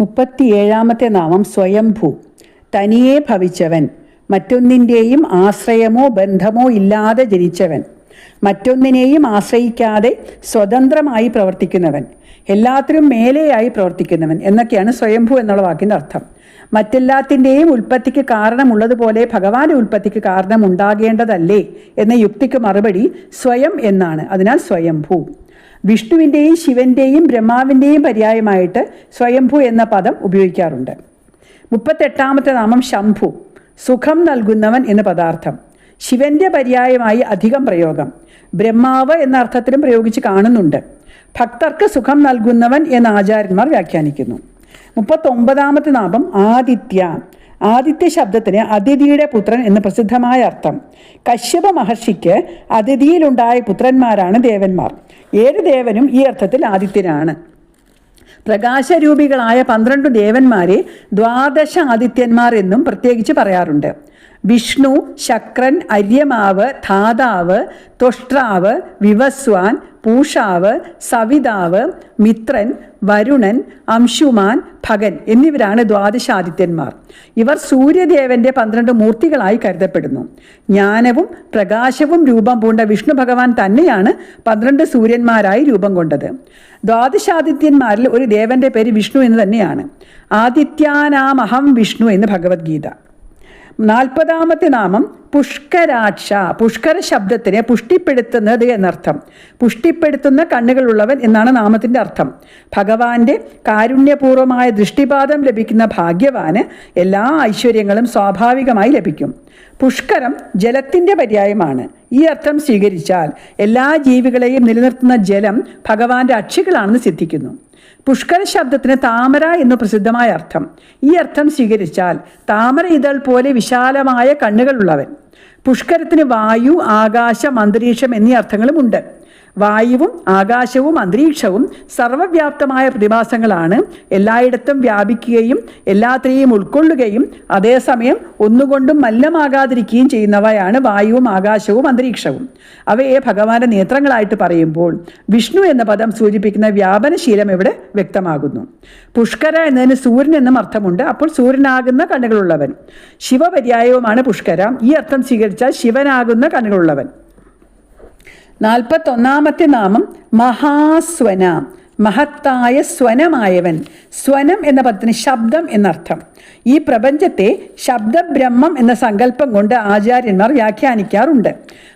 മുപ്പത്തിയേഴാമത്തെ നാമം സ്വയംഭൂ. തനിയെ ഭവിച്ചവൻ. മറ്റൊന്നിന്റെയും ആശ്രയമോ ബന്ധമോ ഇല്ലാതെ ജനിച്ചവൻ. മറ്റൊന്നിനെയും ആശ്രയിക്കാതെ സ്വതന്ത്രമായി പ്രവർത്തിക്കുന്നവൻ. എല്ലാത്തിനും മേലെയായി പ്രവർത്തിക്കുന്നവൻ എന്നൊക്കെയാണ് സ്വയംഭൂ എന്നുള്ള വാക്കിന്റെ അർത്ഥം. മറ്റെല്ലാത്തിന്റെയും ഉൽപ്പത്തിക്ക് കാരണമുള്ളതുപോലെ ഭഗവാന്റെ ഉൽപ്പത്തിക്ക് കാരണം ഉണ്ടാകേണ്ടതല്ലേ എന്ന യുക്തിക്ക് മറുപടി സ്വയം എന്നാണ്. അതിനാൽ സ്വയംഭൂ. വിഷ്ണുവിന്റെയും ശിവന്റെയും ബ്രഹ്മാവിന്റെയും പര്യായമായിട്ട് സ്വയംഭു എന്ന പദം ഉപയോഗിക്കാറുണ്ട്. മുപ്പത്തെട്ടാമത്തെ നാമം ശംഭു സുഖം നൽകുന്നവൻ എന്ന പദാർത്ഥം. ശിവന്റെ പര്യായമായി അധികം പ്രയോഗം. ബ്രഹ്മാവ് എന്ന അർത്ഥത്തിലും പ്രയോഗിച്ച് കാണുന്നുണ്ട്. ഭക്തർക്ക് സുഖം നൽകുന്നവൻ എന്ന് ആചാര്യന്മാർ വ്യാഖ്യാനിക്കുന്നു. മുപ്പത്തൊമ്പതാമത്തെ നാമം ആദിത്യ ആദിത്യ ശബ്ദത്തിന് അതിഥിയുടെ പുത്രൻ എന്ന് പ്രസിദ്ധമായ അർത്ഥം. കശ്യപ മഹർഷിക്ക് അതിഥിയിലുണ്ടായ പുത്രന്മാരാണ് ദേവന്മാർ. ഏഴ് ദേവനും ഈ അർത്ഥത്തിൽ ആദിത്യനാണ്. പ്രകാശരൂപികളായ പന്ത്രണ്ട് ദേവന്മാരെ ദ്വാദശ ആദിത്യന്മാർ എന്നും പ്രത്യേകിച്ച് പറയാറുണ്ട്. വിഷ്ണു ശക്രൻ അര്യമാവ് ധാതാവ് തൊഷ്ട്രാവ് വിവസ്വാൻ പൂഷാവ് സവിതാവ് മിത്രൻ വരുണൻ അംശുമാൻ ഭഗൻ എന്നിവരാണ് ദ്വാദശാദിത്യന്മാർ. ഇവർ സൂര്യദേവന്റെ പന്ത്രണ്ട് മൂർത്തികളായി കരുതപ്പെടുന്നു. ജ്ഞാനവും പ്രകാശവും രൂപം പൂണ്ട വിഷ്ണു ഭഗവാൻ തന്നെയാണ് പന്ത്രണ്ട് സൂര്യന്മാരായി രൂപം കൊണ്ടത്. ദ്വാദശാദിത്യന്മാരിൽ ഒരു ദേവന്റെ പേര് വിഷ്ണു എന്ന് തന്നെയാണ്. ആദിത്യാനാമഹം വിഷ്ണു എന്ന് ഭഗവത്ഗീത. നാൽപ്പതാമത്തെ നാമം പുഷ്കരാക്ഷ. പുഷ്കര ശബ്ദത്തിനെ പുഷ്ടിപ്പെടുത്തുന്നത് എന്നർത്ഥം. പുഷ്ടിപ്പെടുത്തുന്ന കണ്ണുകളുള്ളവൻ എന്നാണ് നാമത്തിന്റെ അർത്ഥം. ഭഗവാന്റെ കാരുണ്യപൂർവമായ ദൃഷ്ടിപാതം ലഭിക്കുന്ന ഭാഗ്യവാന് എല്ലാ ഐശ്വര്യങ്ങളും സ്വാഭാവികമായി ലഭിക്കും. പുഷ്കരം ജലത്തിന്റെ പര്യായമാണ്. ഈ അർത്ഥം സ്വീകരിച്ചാൽ എല്ലാ ജീവികളെയും നിലനിർത്തുന്ന ജലം ഭഗവാന്റെ അക്ഷികളാണെന്ന് സിദ്ധിക്കുന്നു. പുഷ്കര ശബ്ദത്തിന് താമര എന്ന് പ്രസിദ്ധമായ അർത്ഥം. ഈ അർത്ഥം സ്വീകരിച്ചാൽ താമര ഇതൾ പോലെ വിശാലമായ കണ്ണുകളുള്ളവൻ. പുഷ്കരത്തിന് വായു ആകാശം അന്തരീക്ഷം എന്നീ അർത്ഥങ്ങളുമുണ്ട് വായുവും ആകാശവും അന്തരീക്ഷവും സർവവ്യാപ്തമായ പ്രതിഭാസങ്ങളാണ് എല്ലായിടത്തും വ്യാപിക്കുകയും എല്ലാത്തിനെയും ഉൾക്കൊള്ളുകയും അതേസമയം ഒന്നുകൊണ്ടും മല്ലമാകാതിരിക്കുകയും ചെയ്യുന്നവയാണ് വായുവും ആകാശവും അന്തരീക്ഷവും. അവയെ ഭഗവാന്റെ നേത്രങ്ങളായിട്ട് പറയുമ്പോൾ വിഷ്ണു എന്ന പദം സൂചിപ്പിക്കുന്ന വ്യാപനശീലം ഇവിടെ വ്യക്തമാകുന്നു. പുഷ്കര എന്നതിന് സൂര്യൻ എന്നും അർത്ഥമുണ്ട്. അപ്പോൾ സൂര്യനാകുന്ന കണ്ണുകളുള്ളവൻ. ശിവപര്യായവുമാണ് പുഷ്കര. ഈ അർത്ഥം സ്വീകരിച്ചാൽ ശിവനാകുന്ന കണ്ണുകളുള്ളവൻ. നാൽപ്പത്തൊന്നാമത്തെ നാമം മഹാസ്വന. മഹത്തായ സ്വനമായവൻ. സ്വനം എന്ന പദത്തിന് ശബ്ദം എന്നർത്ഥം. ഈ പ്രപഞ്ചത്തെ ശബ്ദബ്രഹ്മം എന്ന സങ്കല്പം കൊണ്ട് ആചാര്യന്മാർ വ്യാഖ്യാനിക്കാറുണ്ട്.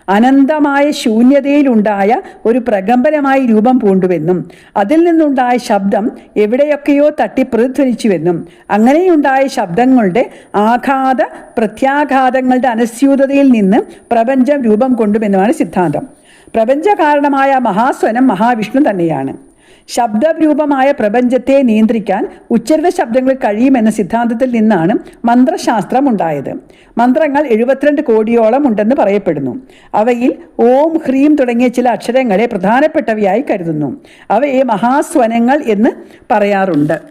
അനന്തമായ ശൂന്യതയിലുണ്ടായ ഒരു പ്രകമ്പനമായി രൂപം പൂണ്ടുവെന്നും അതിൽ നിന്നുണ്ടായ ശബ്ദം എവിടെയൊക്കെയോ തട്ടി പ്രതിധ്വനിച്ചുവെന്നും അങ്ങനെയുണ്ടായ ശബ്ദങ്ങളുടെ ആഘാത പ്രത്യാഘാതങ്ങളുടെ അനസ്യൂതതയിൽ നിന്ന് പ്രപഞ്ചം രൂപം കൊണ്ടുവെന്നുമാണ് സിദ്ധാന്തം. പ്രപഞ്ചകാരണമായ മഹാസ്വനം മഹാവിഷ്ണു തന്നെയാണ്. ശബ്ദരൂപമായ പ്രപഞ്ചത്തെ നിയന്ത്രിക്കാൻ ഉച്ചരിത ശബ്ദങ്ങൾ കഴിയുമെന്ന സിദ്ധാന്തത്തിൽ നിന്നാണ് മന്ത്രശാസ്ത്രം ഉണ്ടായത്. മന്ത്രങ്ങൾ എഴുപത്തിരണ്ട് കോടിയോളം ഉണ്ടെന്ന് പറയപ്പെടുന്നു. അവയിൽ ഓം ഹ്രീം തുടങ്ങിയ ചില അക്ഷരങ്ങളെ പ്രധാനപ്പെട്ടവയായി കരുതുന്നു. അവയെ മഹാസ്വനങ്ങൾ എന്ന് പറയാറുണ്ട്.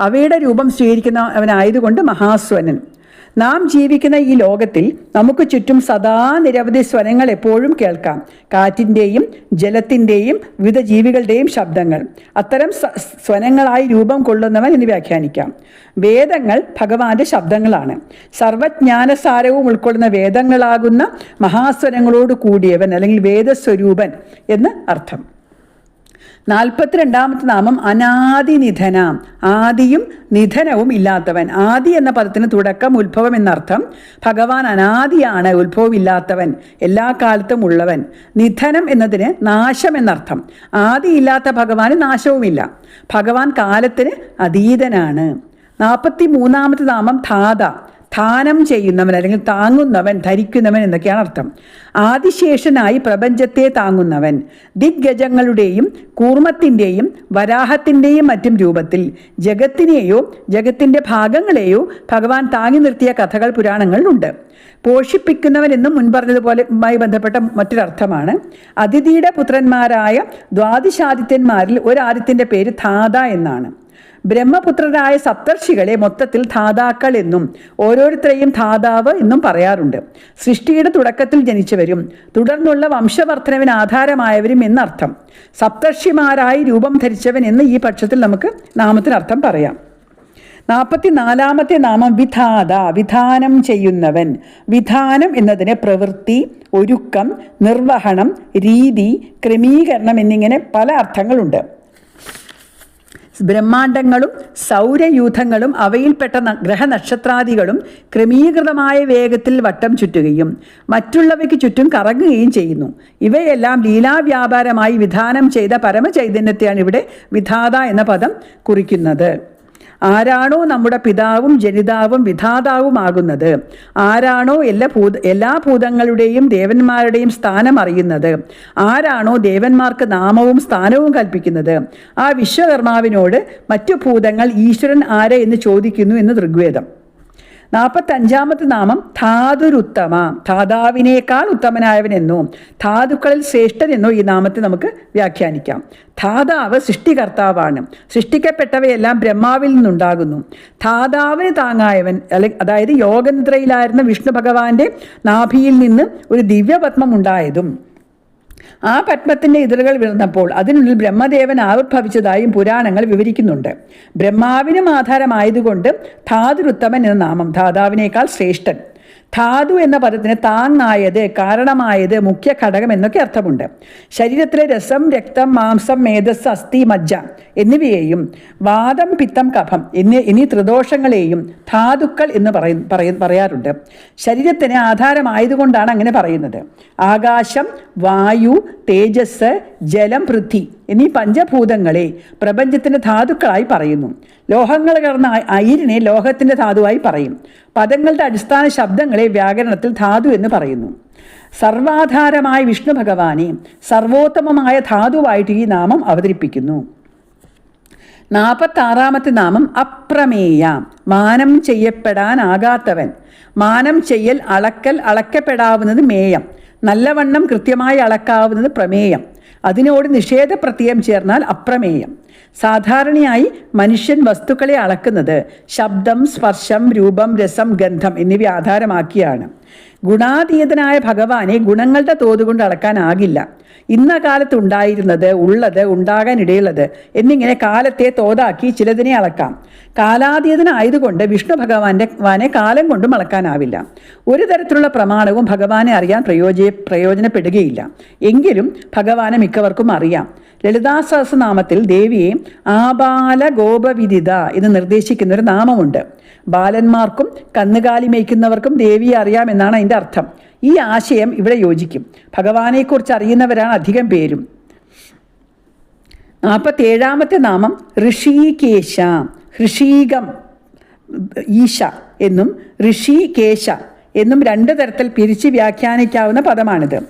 അവയുടെ രൂപം സ്വീകരിക്കുന്നവനായതുകൊണ്ട് മഹാസ്വനൻ. നാം ജീവിക്കുന്ന ഈ ലോകത്തിൽ നമുക്ക് ചുറ്റും സദാ നിരവധി സ്വരങ്ങൾ എപ്പോഴും കേൾക്കാം. കാറ്റിന്റെയും ജലത്തിന്റെയും വിവിധ ജീവികളുടെയും ശബ്ദങ്ങൾ. അത്തരം സ്വനങ്ങളായി രൂപം കൊള്ളുന്നവൻ എന്ന് വ്യാഖ്യാനിക്കാം. വേദങ്ങൾ ഭഗവാന്റെ ശബ്ദങ്ങളാണ്. സർവജ്ഞാനസാരവും ഉൾക്കൊള്ളുന്ന വേദങ്ങളാകുന്ന മഹാസ്വരങ്ങളോട് കൂടിയവൻ അല്ലെങ്കിൽ വേദസ്വരൂപൻ എന്ന് അർത്ഥം. നാൽപ്പത്തിരണ്ടാമത്തെ നാമം അനാദിനിധന. ആദിയും നിധനവും ഇല്ലാത്തവൻ. ആദി എന്ന പദത്തിന് തുടക്കം ഉത്ഭവം എന്നർത്ഥം ഭഗവാൻ അനാദിയാണ് ഉത്ഭവമില്ലാത്തവൻ എല്ലാ കാലത്തും ഉള്ളവൻ. നിധനം എന്നതിന് നാശം എന്നർത്ഥം. ആദിയില്ലാത്ത ഭഗവാന് നാശവുമില്ല. ഭഗവാൻ കാലത്തിന് അതീതനാണ്. നാൽപ്പത്തി മൂന്നാമത്തെ നാമം ധാത. ധാനം ചെയ്യുന്നവൻ അല്ലെങ്കിൽ താങ്ങുന്നവൻ ധരിക്കുന്നവൻ എന്നൊക്കെയാണ് അർത്ഥം. ആദിശേഷനായി പ്രപഞ്ചത്തെ താങ്ങുന്നവൻ ദിഗ്ഗജങ്ങളുടെയും കൂർമ്മത്തിന്റെയും വരാഹത്തിന്റെയും മറ്റും രൂപത്തിൽ ജഗത്തിനെയോ ജഗത്തിന്റെ ഭാഗങ്ങളെയോ ഭഗവാൻ താങ്ങി നിർത്തിയ കഥകൾ പുരാണങ്ങളിലുണ്ട്. പോഷിപ്പിക്കുന്നവൻ എന്നും മുൻപറഞ്ഞതുപോലെയുമായി ബന്ധപ്പെട്ട മറ്റൊരർത്ഥമാണ്. അതിഥിയുടെ പുത്രന്മാരായ ദ്വാദിശാദിത്യന്മാരിൽ ഒരാദിത്യന്റെ പേര് ധാത എന്നാണ്. ബ്രഹ്മപുത്രരായ സപ്തർഷികളെ മൊത്തത്തിൽ ധാതാക്കൾ എന്നും ഓരോരുത്തരെയും ധാതാവ് എന്നും പറയാറുണ്ട്. സൃഷ്ടിയുടെ തുടക്കത്തിൽ ജനിച്ചവരും തുടർന്നുള്ള വംശവർദ്ധനവിന് ആധാരമായവരും എന്നർത്ഥം. സപ്തർഷിമാരായി രൂപം ധരിച്ചവൻ എന്ന് ഈ പക്ഷത്തിൽ നമുക്ക് നാമത്തിനർത്ഥം പറയാം. നാൽപ്പത്തി നാലാമത്തെ നാമം വിധാത വിധാനം ചെയ്യുന്നവൻ. വിധാനം എന്നതിന് പ്രവൃത്തി ഒരുക്കം നിർവഹണം രീതി ക്രമീകരണം എന്നിങ്ങനെ പല അർത്ഥങ്ങളുണ്ട്. ബ്രഹ്മാണ്ടങ്ങളും സൗരയൂഥങ്ങളും അവയിൽപ്പെട്ട ഗ്രഹനക്ഷത്രാദികളും ക്രമീകൃതമായ വേഗത്തിൽ വട്ടം ചുറ്റുകയും മറ്റുള്ളവയ്ക്ക് ചുറ്റും കറങ്ങുകയും ചെയ്യുന്നു. ഇവയെല്ലാം ലീലാവ്യാപാരമായി വിധാനം ചെയ്ത പരമചൈതന്യത്തെയാണ് ഇവിടെ വിധാത എന്ന പദം കുറിക്കുന്നത്. ആരാണോ നമ്മുടെ പിതാവും ജനിതാവും വിധാതാവുമാകുന്നത്. ആരാണോ എല്ലാ ഭൂത എല്ലാ ഭൂതങ്ങളുടെയും ദേവന്മാരുടെയും സ്ഥാനം അറിയുന്നത്. ആരാണോ ദേവന്മാർക്ക് നാമവും സ്ഥാനവും കൽപ്പിക്കുന്നത്. ആ വിശ്വകർമാവിനോട് മറ്റു ഭൂതങ്ങൾ ഈശ്വരൻ ആരെ എന്ന് ചോദിക്കുന്നു എന്ന് ഋഗ്വേദം. നാൽപ്പത്തഞ്ചാമത്തെ നാമം ധാതുരുത്തമ. ധാതാവിനേക്കാൾ ഉത്തമനായവനെന്നോ ധാതുക്കളിൽ ശ്രേഷ്ഠനെന്നോ ഈ നാമത്തെ നമുക്ക് വ്യാഖ്യാനിക്കാം. ധാതാവ് സൃഷ്ടികർത്താവാണ്. സൃഷ്ടിക്കപ്പെട്ടവയെല്ലാം ബ്രഹ്മാവിൽ നിന്നുണ്ടാകുന്നു. ധാതാവിന് താങ്ങായവൻ അല്ലെ അതായത് യോഗനിദ്രയിലായിരുന്ന വിഷ്ണു ഭഗവാന്റെ നാഭിയിൽ നിന്ന് ഒരു ദിവ്യപത്മം ഉണ്ടായതും ആ പത്മത്തിന്റെ ഇതളുകൾ വിളർന്നപ്പോൾ അതിനുള്ളിൽ ബ്രഹ്മദേവൻ ആവിർഭവിച്ചതായും പുരാണങ്ങൾ വിവരിക്കുന്നുണ്ട്. ബ്രഹ്മാവിനും ആധാരമായതുകൊണ്ട് ധാതുരുത്തമൻ എന്ന നാമം ധാതാവിനേക്കാൾ ശ്രേഷ്ഠൻ. ധാതു എന്ന പദത്തിന് താങ്ങായത് കാരണമായത് മുഖ്യ ഘടകം എന്നൊക്കെ അർത്ഥമുണ്ട്. ശരീരത്തിലെ രസം രക്തം മാംസം മേധസ് അസ്ഥി മജ്ജ എന്നിവയെയും വാദം പിത്തം കഫം എന്നീ എന്നീ ത്രിദോഷങ്ങളെയും ധാതുക്കൾ എന്ന് പറയ പറയ- പറയാറുണ്ട്. ശരീരത്തിന് ആധാരമായതുകൊണ്ടാണ് അങ്ങനെ പറയുന്നത്. ആകാശം വായു തേജസ് ജലം പൃഥ്വി എന്നീ പഞ്ചഭൂതങ്ങളെ പ്രപഞ്ചത്തിന്റെ ധാതുക്കളായി പറയുന്നു. ലോഹങ്ങൾ കടന്ന അയിരിനെ ലോഹത്തിന്റെ ധാതുവായി പറയും. പദങ്ങളുടെ അടിസ്ഥാന ശബ്ദങ്ങളെ വ്യാകരണത്തിൽ ധാതു എന്ന് പറയുന്നു. സർവാധാരമായ വിഷ്ണു ഭഗവാനെ സർവോത്തമമായ ധാതുവായിട്ട് ഈ നാമം അവതരിപ്പിക്കുന്നു. നാൽപ്പത്താറാമത്തെ നാമം അപ്രമേയ. മാനം ചെയ്യപ്പെടാനാകാത്തവൻ. മാനം ചെയ്യൽ അളക്കൽ അളക്കപ്പെടാവുന്നത് മേയം. നല്ലവണ്ണം കൃത്യമായി അളക്കാവുന്നത് പ്രമേയം. അതിനോട് നിഷേധ പ്രത്യയം ചേർന്നാൽ അപ്രമേയം. സാധാരണയായി മനുഷ്യൻ വസ്തുക്കളെ അളക്കുന്നത് ശബ്ദം സ്പർശം രൂപം രസം ഗന്ധം എന്നിവ ആധാരമാക്കിയാണ്. ഗുണാതീതനായ ഭഗവാനെ ഗുണങ്ങളുടെ തോതുകൊണ്ട് അളക്കാനാകില്ല. ഇന്ന കാലത്ത് ഉണ്ടായിരുന്നത് ഉള്ളത് ഉണ്ടാകാനിടയുള്ളത് എന്നിങ്ങനെ കാലത്തെ തോതാക്കി ചിലതിനെ അളക്കാം. കാലാതീതനായതുകൊണ്ട് വിഷ്ണു ഭഗവാന്റെ വാനെ കാലം കൊണ്ടും അളക്കാനാവില്ല. ഒരു തരത്തിലുള്ള പ്രമാണവും ഭഗവാനെ അറിയാൻ പ്രയോജ പ്രയോജനപ്പെടുകയില്ല. എങ്കിലും ഭഗവാനെ മിക്കവർക്കും അറിയാം. ലളിതാ സഹസ്രനാമത്തിൽ ദേവിയെ ആബാല ഗോപവിദിത എന്ന് നിർദ്ദേശിക്കുന്ന ഒരു നാമമുണ്ട്. ബാലന്മാർക്കും കന്നുകാലി മേയ്ക്കുന്നവർക്കും ദേവിയെ അറിയാമെന്നാണ് അതിന്റെ അർത്ഥം. ഈ ആശയം ഇവിടെ യോജിക്കും. ഭഗവാനെക്കുറിച്ച് അറിയുന്നവരാണ് അധികം പേരും. നാൽപ്പത്തേഴാമത്തെ നാമം ഋഷികേശ. ഋഷീകം ഈശ എന്നും ഋഷികേശ എന്നും രണ്ട് തരത്തിൽ പിരിച്ച് വ്യാഖ്യാനിക്കാവുന്ന പദമാണിത്.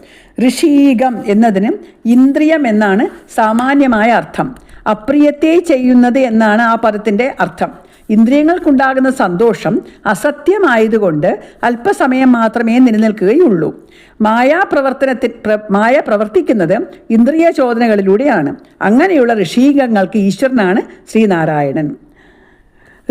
ഋഷീകം എന്നതിന് ഇന്ദ്രിയം എന്നാണ് സാമാന്യമായ അർത്ഥം. അപ്രിയത്തെ ചെയ്യുന്നത് എന്നാണ് ആ പദത്തിന്റെ അർത്ഥം. ഇന്ദ്രിയങ്ങൾക്കുണ്ടാകുന്ന സന്തോഷം അസത്യമായതുകൊണ്ട് അല്പസമയം മാത്രമേ നിലനിൽക്കുകയുള്ളൂ. മായാപ്രവർത്തനത്തിൽ പ്ര മായ പ്രവർത്തിക്കുന്നത് ഇന്ദ്രിയ ചോദനകളിലൂടെയാണ് അങ്ങനെയുള്ള ഋഷീകങ്ങൾക്ക് ഈശ്വരനാണ് ശ്രീനാരായണൻ.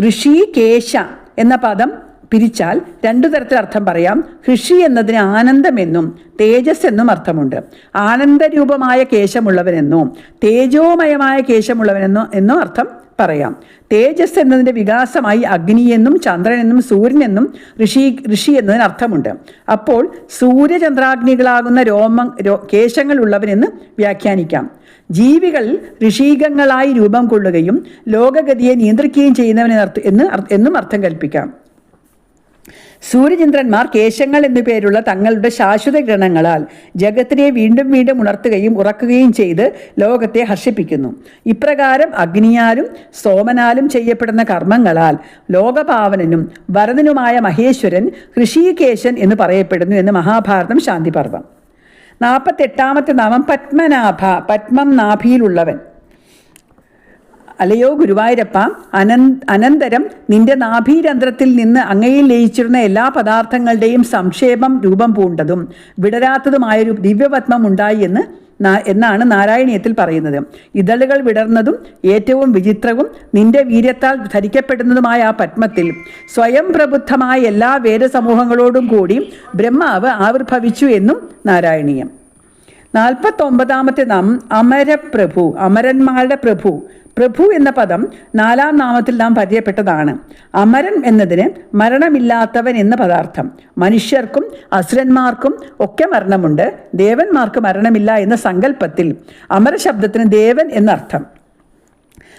ഋഷികേശ എന്ന പദം പിരിച്ചാൽ രണ്ടു തരത്തിൽ അർത്ഥം പറയാം. ഋഷി എന്നതിന് ആനന്ദമെന്നും തേജസ് എന്നും അർത്ഥമുണ്ട്. ആനന്ദരൂപമായ കേശമുള്ളവനെന്നോ തേജോമയമായ കേശമുള്ളവനെന്നോ എന്നോ അർത്ഥം പറയാം. തേജസ് എന്നതിന്റെ വികാസമായി അഗ്നിയെന്നും ചന്ദ്രനെന്നും സൂര്യനെന്നും ഋഷി ഋഷി എന്നതിന് അർത്ഥമുണ്ട്. അപ്പോൾ സൂര്യചന്ദ്രാഗ്നികളാകുന്ന രോമ കേശങ്ങളുള്ളവനെന്ന് വ്യാഖ്യാനിക്കാം. ജീവികൾ ഋഷീകങ്ങളായി രൂപം കൊള്ളുകയും ലോകഗതിയെ നിയന്ത്രിക്കുകയും ചെയ്യുന്നവനെന്ന് എന്ന് എന്നും അർത്ഥം കൽപ്പിക്കാം. സൂര്യചന്ദ്രന്മാർ കേശങ്ങൾ എന്നു പേരുള്ള തങ്ങളുടെ ശാശ്വത ഗ്രഹണങ്ങളാൽ ജഗത്തിനെ വീണ്ടും വീണ്ടും ഉണർത്തുകയും ഉറക്കുകയും ചെയ്ത് ലോകത്തെ ഹർഷിപ്പിക്കുന്നു. ഇപ്രകാരം അഗ്നിയാലും സോമനാലും ചെയ്യപ്പെടുന്ന കർമ്മങ്ങളാൽ ലോകപാവനനും വരദനുമായ മഹേശ്വരൻ ഋഷികേശൻ എന്ന് പറയപ്പെടുന്നു എന്ന് മഹാഭാരതം ശാന്തിപർവം. നാൽപ്പത്തെട്ടാമത്തെ നാമം പത്മനാഭ പത്മം നാഭിയിലുള്ളവൻ. അലയോ ഗുരുവായൂരപ്പ അനന് അനന്തരം നിന്റെ നാഭീരന്ധ്രത്തിൽ നിന്ന് അങ്ങയിൽ ലയിച്ചിരുന്ന എല്ലാ പദാർത്ഥങ്ങളുടെയും സംക്ഷേപം രൂപം പൂണ്ടതും വിടരാത്തതുമായൊരു ദിവ്യപത്മം ഉണ്ടായി എന്ന് എന്നാണ് നാരായണീയത്തിൽ പറയുന്നത്. ഇതളുകൾ വിടർന്നതും ഏറ്റവും വിചിത്രവും നിന്റെ വീര്യത്താൽ ധരിക്കപ്പെടുന്നതുമായ ആ പത്മത്തിൽ സ്വയം പ്രബുദ്ധമായ എല്ലാ വേദസമൂഹങ്ങളോടും കൂടി ബ്രഹ്മാവ് ആവിർഭവിച്ചു എന്നും നാരായണീയം. നാൽപ്പത്തൊമ്പതാമത്തെ നാം അമരപ്രഭു അമരന്മാരുടെ പ്രഭു. പ്രഭു എന്ന പദം നാലാം നാമത്തിൽ നാം പരിചയപ്പെട്ടതാണ്. അമരൻ എന്നതിന് മരണമില്ലാത്തവൻ എന്ന പദാർത്ഥം. മനുഷ്യർക്കും അസുരന്മാർക്കും ഒക്കെ മരണമുണ്ട്. ദേവന്മാർക്ക് മരണമില്ല എന്ന സങ്കല്പത്തിൽ അമരശബ്ദത്തിന് ദേവൻ എന്നർത്ഥം.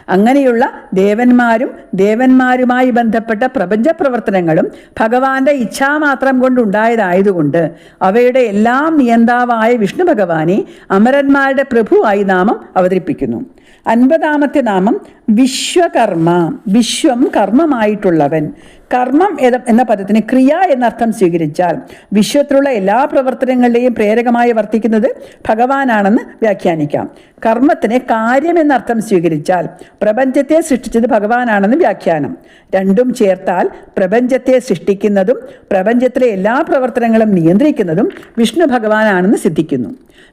അങ്ങനെയുള്ള ദേവന്മാരും ദേവന്മാരുമായി ബന്ധപ്പെട്ട പ്രപഞ്ച പ്രവർത്തനങ്ങളും ഭഗവാന്റെ ഇച്ഛാമാത്രം കൊണ്ടുണ്ടായതായതുകൊണ്ട് അവയുടെ എല്ലാം നിയന്താവായ വിഷ്ണു ഭഗവാനെ അമരന്മാരുടെ പ്രഭുവായി നാമം അവതരിപ്പിക്കുന്നു. അൻപതാമത്തെ നാമം വിശ്വകർമ്മ. വിശ്വം കർമ്മമായിട്ടുള്ളവൻ. കർമ്മം എന്ന- പദത്തിന് ക്രിയ എന്നർത്ഥം സ്വീകരിച്ചാൽ വിശ്വത്തിലുള്ള എല്ലാ പ്രവർത്തനങ്ങളുടെയും പ്രേരകമായി വർത്തിക്കുന്നത് ഭഗവാനാണെന്ന് വ്യാഖ്യാനിക്കാം. കർമ്മത്തിന് കാര്യം എന്നർത്ഥം സ്വീകരിച്ചാൽ പ്രപഞ്ചത്തെ സൃഷ്ടിച്ചത് ഭഗവാനാണെന്ന് വ്യാഖ്യാനം. രണ്ടും ചേർത്താൽ പ്രപഞ്ചത്തെ സൃഷ്ടിക്കുന്നതും പ്രപഞ്ചത്തിലെ എല്ലാ പ്രവർത്തനങ്ങളും നിയന്ത്രിക്കുന്നതും വിഷ്ണു ഭഗവാനാണെന്ന് സിദ്ധിക്കുന്നു.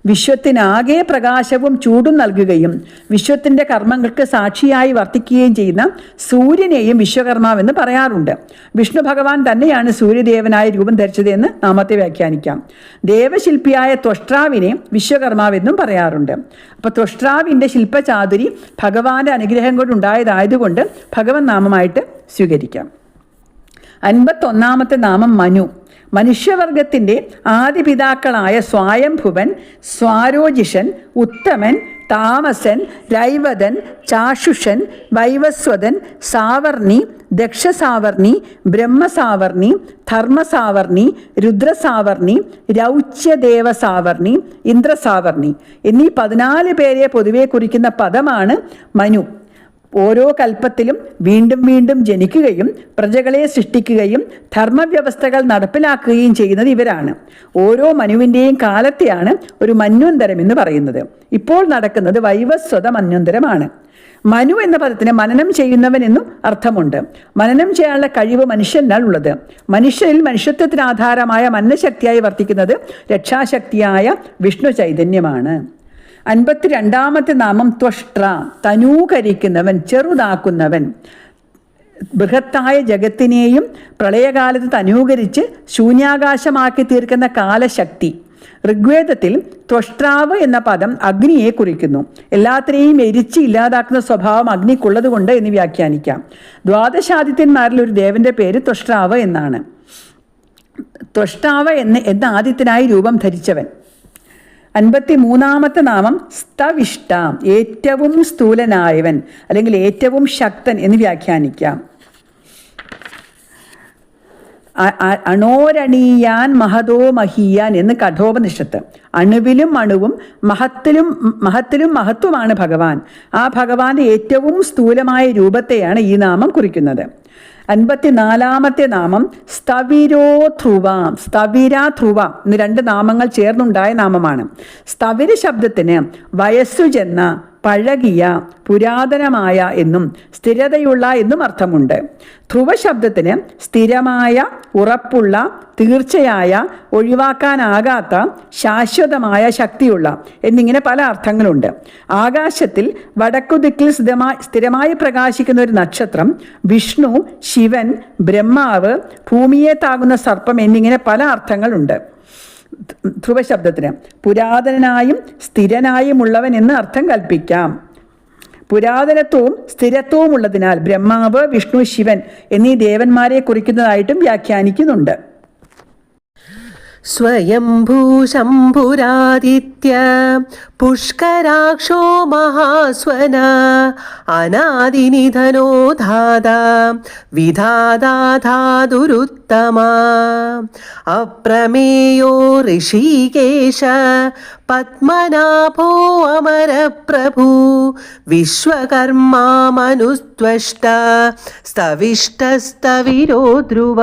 വിശ്വത്തിനാകെ പ്രകാശവും ചൂടും നൽകുകയും വിശ്വത്തിന്റെ കർമ്മങ്ങൾക്ക് സാക്ഷിയായി വർത്തിക്കുകയും ചെയ്യുന്ന സൂര്യനെയും വിശ്വകർമാവെന്ന് പറയാറുണ്ട്. വിഷ്ണു ഭഗവാൻ തന്നെയാണ് സൂര്യദേവനായ രൂപം ധരിച്ചത് എന്ന് നാമത്തെ വ്യാഖ്യാനിക്കാം. ദേവശില്പിയായ ത്വഷ്ട്രാവിനെ വിശ്വകർമാവെന്നും പറയാറുണ്ട്. അപ്പോൾ ത്വഷ്ട്രാവിന്റെ ശില്പചാതുരി ഭഗവാന്റെ അനുഗ്രഹം കൊണ്ടുണ്ടായതായതുകൊണ്ട് ഭഗവൻ നാമമായിട്ട് സ്വീകരിക്കാം. അൻപത്തൊന്നാമത്തെ നാമം മനു. മനുഷ്യവർഗത്തിന്റെ ആദിപിതാക്കളായ സ്വായംഭുവൻ സ്വാരോജിഷൻ ഉത്തമൻ താമസൻ രൈവതൻ ചാഷുഷൻ വൈവസ്വതൻ സാവർണി ദക്ഷസാവർണി ബ്രഹ്മസാവർണി ധർമ്മസാവർണി രുദ്രസാവർണി രൗച്യദേവസാവർണി ഇന്ദ്രസാവർണി. എന്നീ പതിനാല് പേരെ പൊതുവെ കുറിക്കുന്ന പദമാണ് മനു. ഓരോ കൽപ്പത്തിലും വീണ്ടും വീണ്ടും ജനിക്കുകയും പ്രജകളെ സൃഷ്ടിക്കുകയും ധർമ്മവ്യവസ്ഥകൾ നടപ്പിലാക്കുകയും ചെയ്യുന്നത് ഇവരാണ്. ഓരോ മനുവിന്റെയും കാലത്തെയാണ് ഒരു മന്വന്തരം എന്ന് പറയുന്നത്. ഇപ്പോൾ നടക്കുന്നത് വൈവസ്വത മന്വന്തരമാണ്. മനു എന്ന പദത്തിന് മനനം ചെയ്യുന്നവൻ എന്നും അർത്ഥമുണ്ട്. മനനം ചെയ്യാനുള്ള കഴിവ് മനുഷ്യനാൽ ഉള്ളത്. മനുഷ്യരിൽ മനുഷ്യത്വത്തിന് ആധാരമായ മന്നശക്തിയായി വർത്തിക്കുന്നത് രക്ഷാശക്തിയായ വിഷ്ണു ചൈതന്യമാണ്. അൻപത്തിരണ്ടാമത്തെ നാമം ത്വഷ്ട്ര തനൂകരിക്കുന്നവൻ ചെറുതാക്കുന്നവൻ. ബൃഹത്തായ ജഗത്തിനെയും പ്രളയകാലത്ത് തനൂകരിച്ച് ശൂന്യാകാശമാക്കി തീർക്കുന്ന കാലശക്തി. ഋഗ്വേദത്തിൽ ത്വഷ്ട്രാവ് എന്ന പദം അഗ്നിയെ കുറിക്കുന്നു. എല്ലാത്തിനെയും എരിച്ച് ഇല്ലാതാക്കുന്ന സ്വഭാവം അഗ്നിക്കുള്ളതുകൊണ്ട് എന്ന് വ്യാഖ്യാനിക്കാം. ദ്വാദശാദിത്യന്മാരിൽ ഒരു ദേവന്റെ പേര് ത്വഷ്ട്രാവ് എന്നാണ്. ത്വഷ്ടാവ് എന്ന് എന്ന ആദിത്യനായി രൂപം ധരിച്ചവൻ. അൻപത്തി മൂന്നാമത്തെ നാമം സ്തവിഷ്ട ഏറ്റവും സ്ഥൂലനായവൻ അല്ലെങ്കിൽ ഏറ്റവും ശക്തൻ എന്ന് വ്യാഖ്യാനിക്കാം. അണോരണീയാൻ മഹതോ മഹീയാൻ എന്ന് കഠോപനിഷത്ത്. അണുവിലും അണുവും മഹത്തിലും മഹത്തിലും മഹത്വമാണ് ഭഗവാൻ. ആ ഭഗവാന്റെ ഏറ്റവും സ്ഥൂലമായ രൂപത്തെയാണ് ഈ നാമം കുറിക്കുന്നത്. അൻപത്തിനാലാമത്തെ നാമം സ്തവിരോ ധ്രുവ. സ്തവിര ധ്രുവ എന്ന് രണ്ട് നാമങ്ങൾ ചേർന്നുണ്ടായ നാമമാണ്. സ്തവിര ശബ്ദത്തിന് വയസ്സു ചെന്ന പഴകിയ പുരാതനമായ എന്നും സ്ഥിരതയുള്ള എന്നും അർത്ഥമുണ്ട്. ധ്രുവ ശബ്ദത്തിന് സ്ഥിരമായ ഉറപ്പുള്ള തീർച്ചയായ ഒഴിവാക്കാനാകാത്ത ശാശ്വതമായ ശക്തിയുള്ള എന്നിങ്ങനെ പല അർത്ഥങ്ങളുണ്ട്. ആകാശത്തിൽ വടക്കുദിക്കിൽ സ്ഥിരമായി സ്ഥിരമായി പ്രകാശിക്കുന്ന ഒരു നക്ഷത്രം വിഷ്ണു ശിവൻ ബ്രഹ്മാവ് ഭൂമിയെ താകുന്ന സർപ്പം എന്നിങ്ങനെ പല അർത്ഥങ്ങളുണ്ട്. ധ്രുവശബ്ദത്തിന് പുരാതനായും സ്ഥിരനായും ഉള്ളവൻ എന്ന് അർത്ഥം കൽപ്പിക്കാം. പുരാതനത്വവും സ്ഥിരത്വവും ഉള്ളതിനാൽ ബ്രഹ്മാവ് വിഷ്ണു ശിവൻ എന്നീ ദേവന്മാരെ കുറിക്കുന്നതായിട്ടും വ്യാഖ്യാനിക്കുന്നുണ്ട്. स्वयम्भूशम्भुरादित्य पुष्कराक्षो महास्वन अनादिनिधनो धादा विधादा धातुरुत्तमा अप्रमेयो ऋषिकेश पद्मनाभो अमरप्रभु विश्वकर्मा मनुस्त्वष्ट स्तविष्टस्तविरो ध्रुव